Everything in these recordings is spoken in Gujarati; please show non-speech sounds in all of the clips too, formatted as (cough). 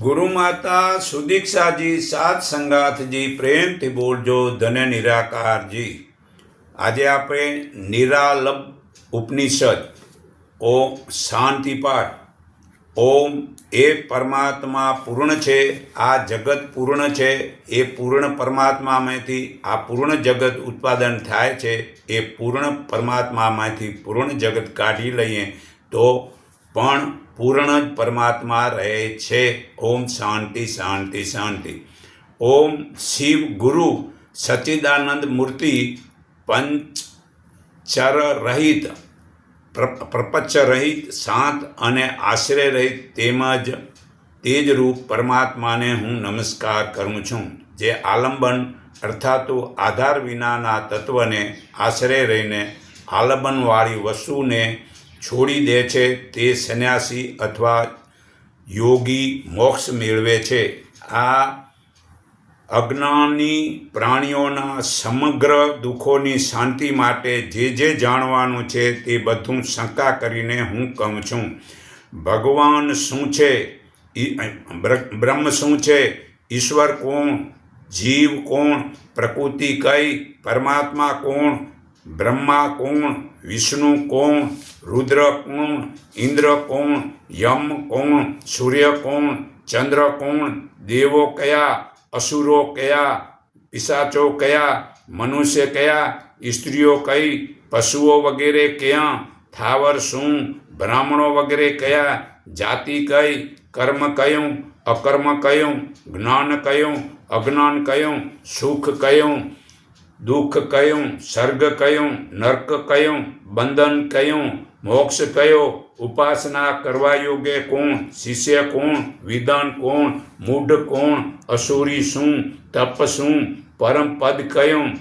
ગુરુ માતા સુદીક્ષાજી સાત સંગાથજી પ્રેમથી બોલજો, ધન્ય નિરાકારજી. આજે આપણે નિરાલંબ ઉપનિષદ, ઓમ શાંતિપાઠ, ઓમ એ પરમાત્મા પૂર્ણ છે, આ જગત પૂર્ણ છે, એ પૂર્ણ પરમાત્મામાંથી, આ પૂર્ણ જગત ઉત્પાદન થાય છે, એ પૂર્ણ પરમાત્મામાંથી પૂર્ણ જગત કાઢી લઈએ તો પણ પૂર્ણ જ પરમાત્મા રહે છે. ઓમ શાંતિ શાંતિ શાંતિ. ઓમ શિવ ગુરુ સચ્ચિદાનંદ મૂર્તિ પંચર રહિત પ્ર- પ્રપંચ રહિત શાંત અને આશ્રય રહિત તેમજ તેજ રૂપ પરમાત્માને હું નમસ્કાર કરું છું. જે આલંબન અર્થાત આધાર વિનાના તત્વને આશ્રય રહીને આલંબનવાળી વસ્તુને છોડી દે છે તે સંન્યાસી અથવા યોગી મોક્ષ મેળવે છે. આ અજ્ઞાની પ્રાણીઓના સમગ્ર દુઃખોની શાંતિ માટે જે જે જાણવાનું છે તે બધું શંકા કરીને હું કહું છું. ભગવાન શું છે? બ્રહ્મ શું છે? ઈશ્વર કોણ? જીવ કોણ? પ્રકૃતિ કઈ? પરમાત્મા કોણ? બ્રહ્મા કોણ વિષ્ણુ કોણ રુદ્ર કોણ ઇન્દ્ર કોણ યમ કોણ સૂર્ય કોણ ચંદ્ર કોણ દેવો કયા અસુરો કયા પિશાચો કયા મનુષ્ય કયા સ્ત્રીઓ કઈ પશુઓ વગેરે ક્યાં થાવર શું બ્રાહ્મણો વગેરે કયા જાતિ કઈ કર્મ કયું અકર્મ કયું જ્ઞાન કયું અજ્ઞાન કયું સુખ કયું દુઃખ કયું, સર્ગ કયું, નર્ક કયું, બંધન કયું, મોક્ષ કયો, ઉપાસના કરવા યોગ્ય કોણ, શિષ્ય કોણ, વિધાન કોણ, મૂઢ કોણ, અસુરી શું, તપ શું, પરમ પદ કયું,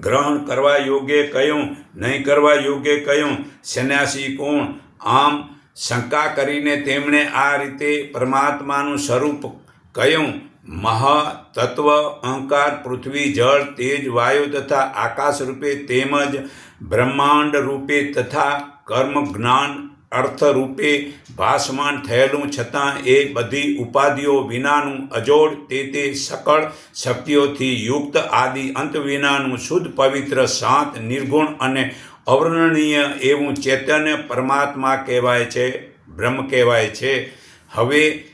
ગ્રહણ કરવા યોગ્ય કયું, નહીં કરવા યોગ્ય કયું, સંન્યાસી કોણ, આમ શંકા કરીને તેમણે આ રીતે પરમાત્માનું સ્વરૂપ કયું મહાતત્વ, અહંકાર, પૃથ્વી, જળ, તેજ, વાયુ તથા આકાશ રૂપે તેમજ બ્રહ્માંડ રૂપે તથા કર્મ, જ્ઞાન, અર્થ રૂપે ભાસમાન થયેલું છતાં એ બધી ઉપાધિઓ વિનાનું અજોડ તે તે સકળ શક્તિઓથી યુક્ત આદિ અંત વિનાનું શુદ્ધ પવિત્ર શાંત, નિર્ગુણ અને અવર્ણનીય એવું ચૈતન્ય પરમાત્મા કહેવાય છે, બ્રહ્મ કહેવાય છે. હવે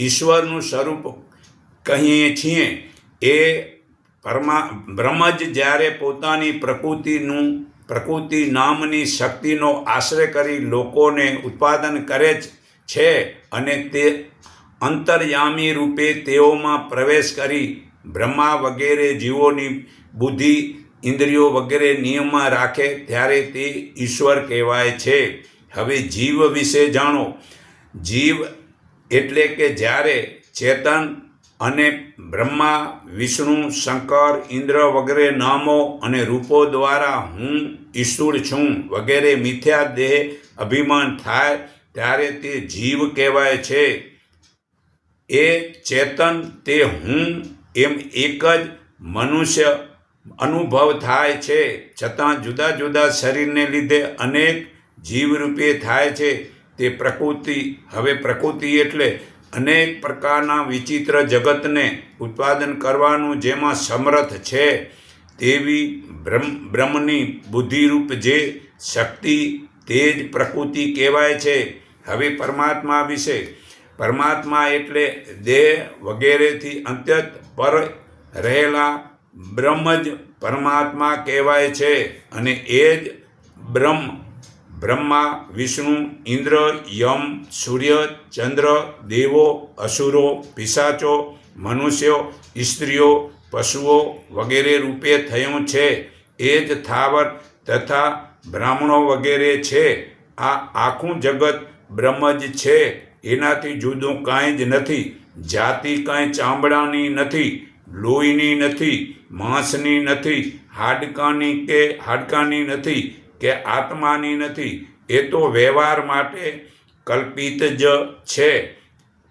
ઈશ્વરનું સ્વરૂપ કહીએ છીએ, એ પરમા બ્રહ્મ જ જ્યારે પોતાની પ્રકૃતિનું, પ્રકૃતિ નામની શક્તિનો આશ્રય કરી લોકોને ઉત્પાદન કરે છે અને તે અંતર્યામી રૂપે તેઓમાં પ્રવેશ કરી બ્રહ્મા વગેરે જીવોની બુદ્ધિ, ઇન્દ્રિયો વગેરે નિયમમાં રાખે ત્યારે તે ઈશ્વર કહેવાય છે. હવે જીવ વિશે જાણો. જીવ એટલે કે જ્યારે ચેતન અને બ્રહ્મા, વિષ્ણુ, શંકર, ઇન્દ્ર વગેરે નામો અને રૂપો દ્વારા હું ઈશ્વર છું વગેરે મિથ્યા દેહ અભિમાન થાય ત્યારે તે જીવ કહેવાય છે. એ ચેતન તે હું એમ એક જ મનુષ્ય અનુભવ થાય છે. છતાં જુદા જુદા શરીરને લીધે અનેક જીવરૂપે થાય છે. તે પ્રકૃતિ, હવે પ્રકૃતિ એટલે અનેક પ્રકારના વિચિત્ર જગતને ઉત્પાદન કરવાનું જેમાં સમર્થ છે, તેવી બ્રહ્મ, બ્રહ્મની બુદ્ધિરૂપ જે શક્તિ તે જ પ્રકૃતિ કહેવાય છે. હવે પરમાત્મા વિશે. પરમાત્મા એટલે દેહ વગેરેથી અંત્યત પર રહેલા બ્રહ્મ જ પરમાત્મા કહેવાય છે અને એ જ બ્રહ્મ બ્રહ્મા, વિષ્ણુ, ઇન્દ્ર, યમ, સૂર્ય, ચંદ્ર, દેવો, અસુરો, પિશાચો, મનુષ્યો સ્ત્રીઓ પશુઓ વગેરે રૂપે થયું છે. એ જ થાવર તથા બ્રાહ્મણો વગેરે છે. આ આખું જગત બ્રહ્મ જ છે. એનાથી જુદું કાંઈ જ નથી. જાતિ કાંઈ ચામડાની નથી, લોહીની નથી, માંસની નથી, હાડકાની કે હાડકાની નથી કે આત્માની નથી, એ તો વ્યવહાર માટે કલ્પિત જ છે.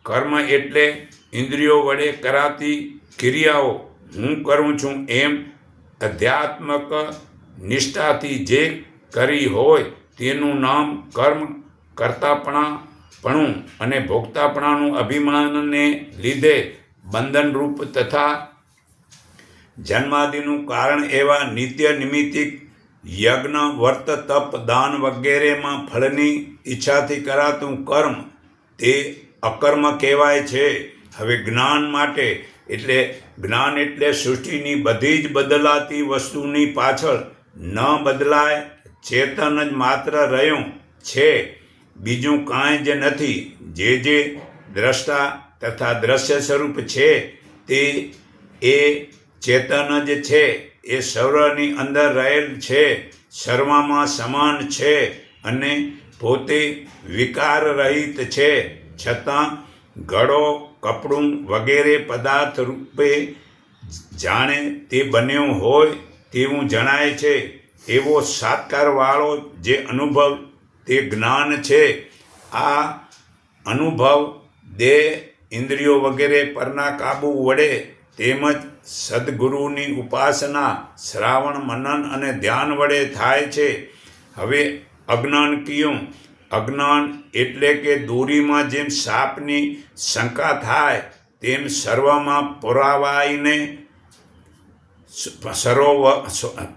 કર્મ એટલે ઇન્દ્રિયો વડે કરાતી ક્રિયાઓ. હું કરું છું એમ અધ્યાત્મક નિષ્ઠાથી જે કરી હોય તેનું નામ કર્મ કરતાપણા પણું અને ભોગતાપણાનું અભિમાનને લીધે બંધનરૂપ તથા જન્માદિનું કારણ એવા નિત્ય નિમિત્તિક યજ્ઞ વર્ત તપ દાન વગેરેમાં ફળની ઈચ્છાથી કરાતું કર્મ તે અકર્મ કહેવાય છે. હવે જ્ઞાન માટે એટલે જ્ઞાન એટલે સૃષ્ટિની બધી જ બદલાતી વસ્તુની પાછળ ન બદલાય, ચેતન જ માત્ર રહ્યું છે. બીજું કાંઈ જ નથી. જે જે દ્રષ્ટા તથા દ્રશ્ય સ્વરૂપ છે તે એ ચેતન જ છે. એ સર્વની અંદર રહેલ છે સર્વમાં સમાન છે અને પોતે વિકાર રહિત છે. છતાં ઘડો કપડું વગેરે પદાર્થ રૂપે જાણે તે બન્યું હોય તેવું જણાય છે. એવો સાત્કારવાળો જે અનુભવ, તે જ્ઞાન છે. આ અનુભવ દેહ, ઇન્દ્રિયો વગેરે પરના કાબુ વડે તેમજ સદગુરુની ઉપાસના શ્રાવણ, મનન અને ધ્યાન વડે થાય છે. હવે અજ્ઞાન કયું. અજ્ઞાન એટલે કે દોરીમાં જેમ સાપની શંકા થાય, તેમ સર્વમાં પુરાવાઈને સરોવર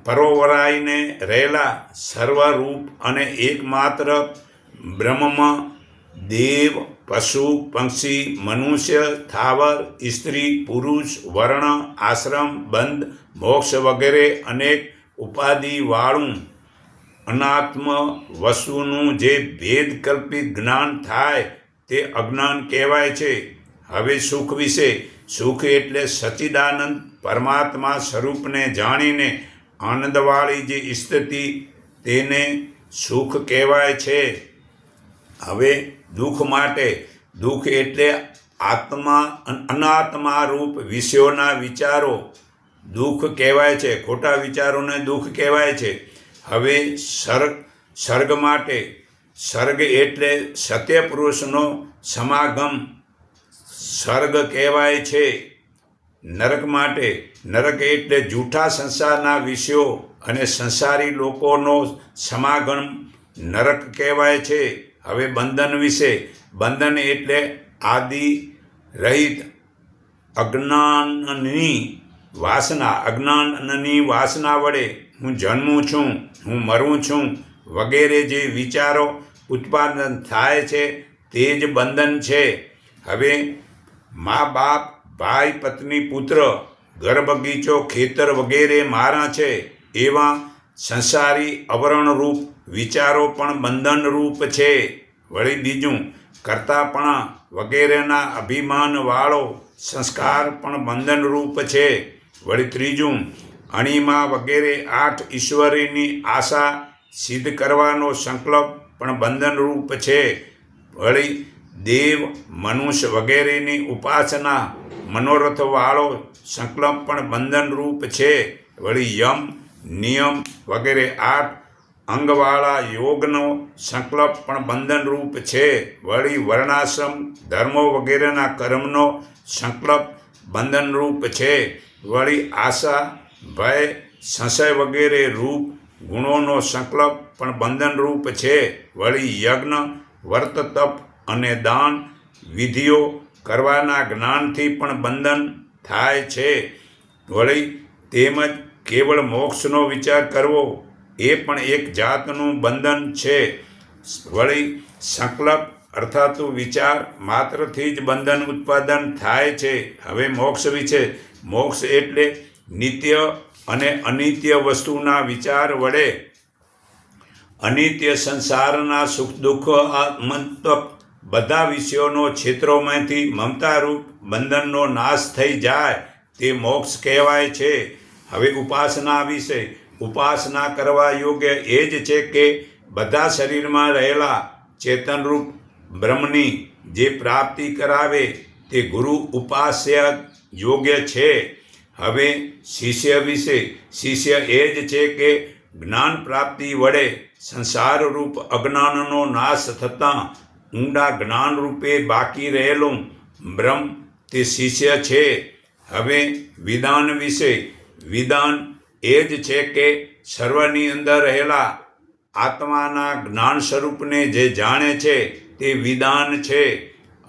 પરોવરાઈને રહેલા સર્વરૂપ અને એકમાત્ર બ્રહ્મમાં દેવ, પશુ, પક્ષી, મનુષ્ય, થાવર સ્ત્રી પુરુષ, વર્ણ, આશ્રમ, બંધ, મોક્ષ વગેરે અનેક ઉપાધિવાળું અનાત્મ વસ્તુનું જે ભેદકલ્પિત જ્ઞાન થાય તે અજ્ઞાન કહેવાય છે. હવે સુખ વિશે, સુખ એટલે સચિદાનંદ પરમાત્મા સ્વરૂપને જાણીને આનંદવાળી જે સ્થિતિ, તેને સુખ કહેવાય છે. હવે દુઃખ માટે, દુઃખ એટલે આત્મા અનાત્મા રૂપ વિષયોના વિચારો. દુઃખ કહેવાય છે, ખોટા વિચારોને દુઃખ કહેવાય છે. હવે સર્ગ સર્ગ માટે, સર્ગ એટલે સત્ય પુરુષનો સમાગમ. સર્ગ કહેવાય છે નરક માટે. નરક એટલે જૂઠા સંસારના વિષયો અને સંસારી લોકોનો સમાગમ. નરક કહેવાય છે. હવે બંધન વિશે. બંધન એટલે આદિ રહિત અજ્ઞાનની વાસના અજ્ઞાનની વાસના વડે હું જન્મું છું, હું મરું છું, વગેરે જે વિચારો ઉત્પાદન થાય છે તે જ બંધન છે. હવે મા બાપ, ભાઈ, પત્ની, પુત્ર ઘર બગીચો ખેતર વગેરે મારા છે એવા સંસારી આવરણરૂપ વિચારો પણ બંધનરૂપ છે. વળી બીજું, કરતાપણા વગેરેના અભિમાનવાળો સંસ્કાર પણ બંધનરૂપ છે. વળી ત્રીજું, અણિમા વગેરે આઠ ઈશ્વરીની આશા સિદ્ધ કરવાનો સંકલ્પ પણ બંધનરૂપ છે. વળી દેવ મનુષ્ય વગેરેની ઉપાસના મનોરથવાળો સંકલ્પ પણ બંધનરૂપ છે. વળી યમ, નિયમ વગેરે આઠ અંગવાળા યોગનો સંકલ્પ પણ બંધનરૂપ છે. વળી વર્ણાશ્રમ, ધર્મો વગેરેના કર્મનો સંકલ્પ બંધનરૂપ છે. વળી આશા, ભય, સંશય વગેરે રૂપ ગુણોનો સંકલ્પ પણ બંધનરૂપ છે. વળી યજ્ઞ વર્ત તપ અને દાન વિધિઓ કરવાના જ્ઞાનથી પણ બંધન થાય છે. વળી તેમજ કેવળ મોક્ષનો વિચાર કરવો એ પણ એક જાતનું બંધન છે. વળી સંકલ્પ અર્થાત વિચાર માત્રથી જ બંધન ઉત્પાદન થાય છે. હવે મોક્ષ વિશે, મોક્ષ એટલે નિત્ય અને અનિત્ય વસ્તુના વિચાર વડે. અનિત્ય સંસારના સુખ, દુઃખ મંતક બધા વિષયોનો ક્ષેત્રોમાંથી મમતારૂપ બંધનનો નાશ થઈ જાય તે મોક્ષ કહેવાય છે. હવે ઉપાસના વિશે ઉપાસના કરવા યોગ્ય એ જ છે કે બધા શરીરમાં રહેલા ચેતનરૂપ બ્રહ્મની જે પ્રાપ્તિ કરાવે તે ગુરુ ઉપાસ્ય યોગ્ય છે. હવે શિષ્ય વિશે શિષ્ય એ જ છે કે જ્ઞાન પ્રાપ્તિ વડે સંસારરૂપ અજ્ઞાનનો નાશ થતાં ઊંડા જ્ઞાન રૂપે બાકી રહેલું બ્રહ્મ તે શિષ્ય છે. હવે વિધાન વિશે વિધાન એ જ છે કે સર્વની અંદર રહેલા આત્માના જ્ઞાન સ્વરૂપને જે જાણે છે તે વિદાન છે.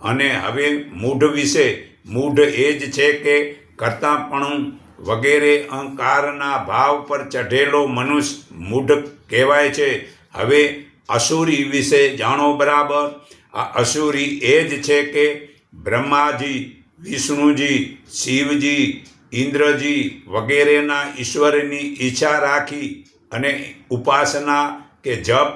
અને હવે મૂઢ વિશે, મૂઢ એ જ છે કે કરતાપણું વગેરે અહંકારના ભાવ પર ચઢેલો મનુષ્ય મૂઢ કહેવાય છે. હવે અસુરી વિશે જાણો બરાબર. આ અસુરી એ જ છે કે બ્રહ્માજી, વિષ્ણુજી, શિવજી ઇન્દ્રજી વગેરેના ઈશ્વરની ઈચ્છા રાખી અને ઉપાસના કે જપ,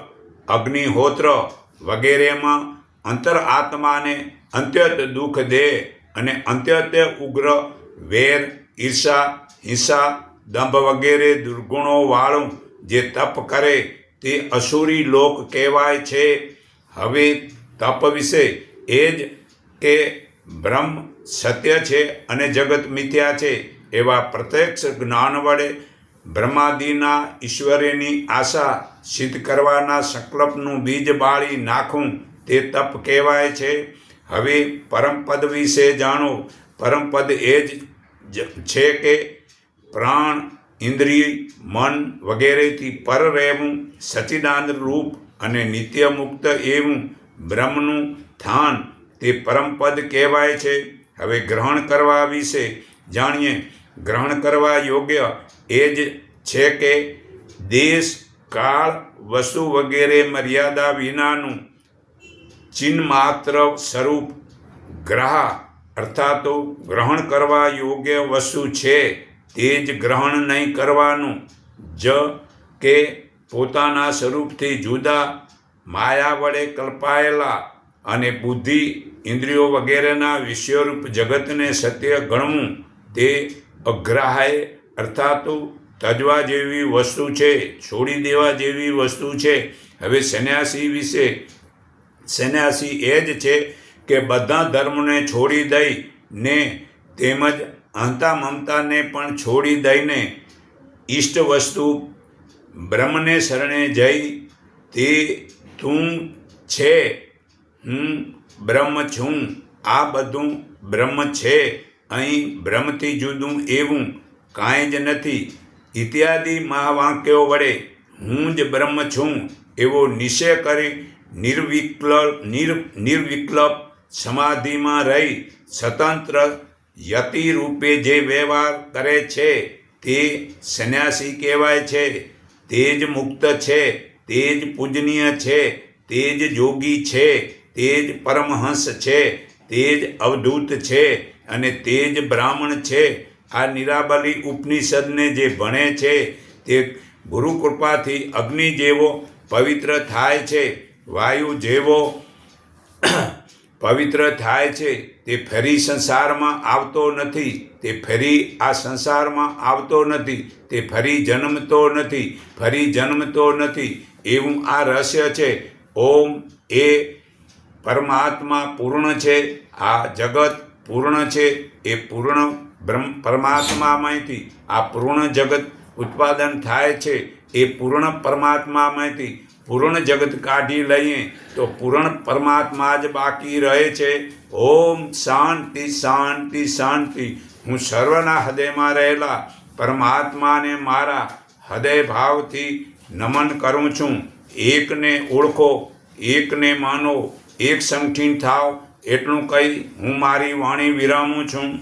અગ્નિહોત્ર વગેરેમાં અંતર આત્માને અંત્યત દુઃખ દે અને અંત્યત ઉગ્ર વેર, ઈર્ષા, હિંસા, દંભ વગેરે દુર્ગુણોવાળું જે તપ કરે તે અસુરી લોક કહેવાય છે. હવે તપ વિશે એ જ કે બ્રહ્મ સત્ય છે અને જગત મિથ્યા છે એવા પ્રત્યક્ષ જ્ઞાન વડે બ્રહ્માદિના ઈશ્વરેની આશા સિદ્ધ કરવાના સંકલ્પનું બીજ બાળી નાખવું તે તપ કહેવાય છે. હવે પરમપદ વિશે જાણો. પરમપદ એ જ છે કે પ્રાણ, ઇન્દ્રિય, મન વગેરેથી પર રહેવું સચિદાન રૂપ અને નિત્ય મુક્ત એવું બ્રહ્મનું સ્થાન તે પરમપદ કહેવાય છે. હવે ગ્રહણ કરવા વિશે જાણીએ. ગ્રહણ કરવા યોગ્ય એ જ છે કે દેશ, કાળ, વસ્તુ વગેરે મર્યાદા વિનાનું ચિન્માત્ર સ્વરૂપ ગ્રહ અર્થાત ગ્રહણ કરવા યોગ્ય વસ્તુ છે તે જ ગ્રહણ નહીં કરવાનું, જ કે પોતાના સ્વરૂપથી જુદા, માયા વડે કલ્પાયેલા અને બુદ્ધિ ઇન્દ્રિયો વગેરેના વિશ્વરૂપ જગતને સત્ય ગણવું તે અગ્રાહ્ય, અર્થાત તજવા જેવી વસ્તુ છે, છોડી દેવા જેવી વસ્તુ છે. હવે સંન્યાસી વિશે, સંન્યાસી એ જ છે કે બધા ધર્મને છોડી દઈને તેમજ અહંતા મમતાને પણ છોડી દઈને ઈષ્ટ વસ્તુ બ્રહ્મને શરણે જઈ તે તું છે. હું બ્રહ્મ છું. આ બધું બ્રહ્મ છે. અહીં બ્રહ્મથી જુદું એવું કાંઈ જ નથી. ઇત્યાદિ મહાવાક્યો વડે હું જ બ્રહ્મ છું એવો નિશ્ચય કરી નિર્વિકલ્પ નિર નિર્વિકલ્પ સમાધિમાં રહી સ્વતંત્ર યતિ રૂપે જે વ્યવહાર કરે છે તે સંન્યાસી કહેવાય છે. તે જ મુક્ત છે. તે જ પૂજનીય છે. તે જ યોગી છે. તે જ પરમહંસ છે, તે જ અવધૂત છે અને તે જ બ્રાહ્મણ છે. આ નિરાબલી ઉપનિષદને જે ભણે છે, તે ગુરુકૃપાથી અગ્નિ જેવો પવિત્ર થાય છે, વાયુ જેવો (clears throat) પવિત્ર થાય છે. તે ફરી સંસારમાં આવતો નથી, તે ફરી આ સંસારમાં આવતો નથી, તે ફરી જન્મતો નથી, ફરી જન્મતો નથી. એવું આ રહસ્ય છે. ઓમ એ પરમાત્મા પૂર્ણ છે, આ જગત પૂર્ણ છે, એ પૂર્ણ બ્રહ્મ, પરમાત્મામાંથી આ પૂર્ણ જગત ઉત્પાદન થાય છે, એ પૂર્ણ પરમાત્મામાંથી પૂર્ણ જગત કાઢી લઈએ, તો પૂર્ણ પરમાત્મા જ બાકી રહે છે. ઓમ શાંતિ શાંતિ શાંતિ. હું સર્વના હૃદયમાં રહેલા પરમાત્માને મારા હૃદય ભાવથી નમન કરું છું. એકને ઓળખો, એકને માનો એક સંગઠિન થાવ એટલું કહી હું મારી વાણી વિરામું છું.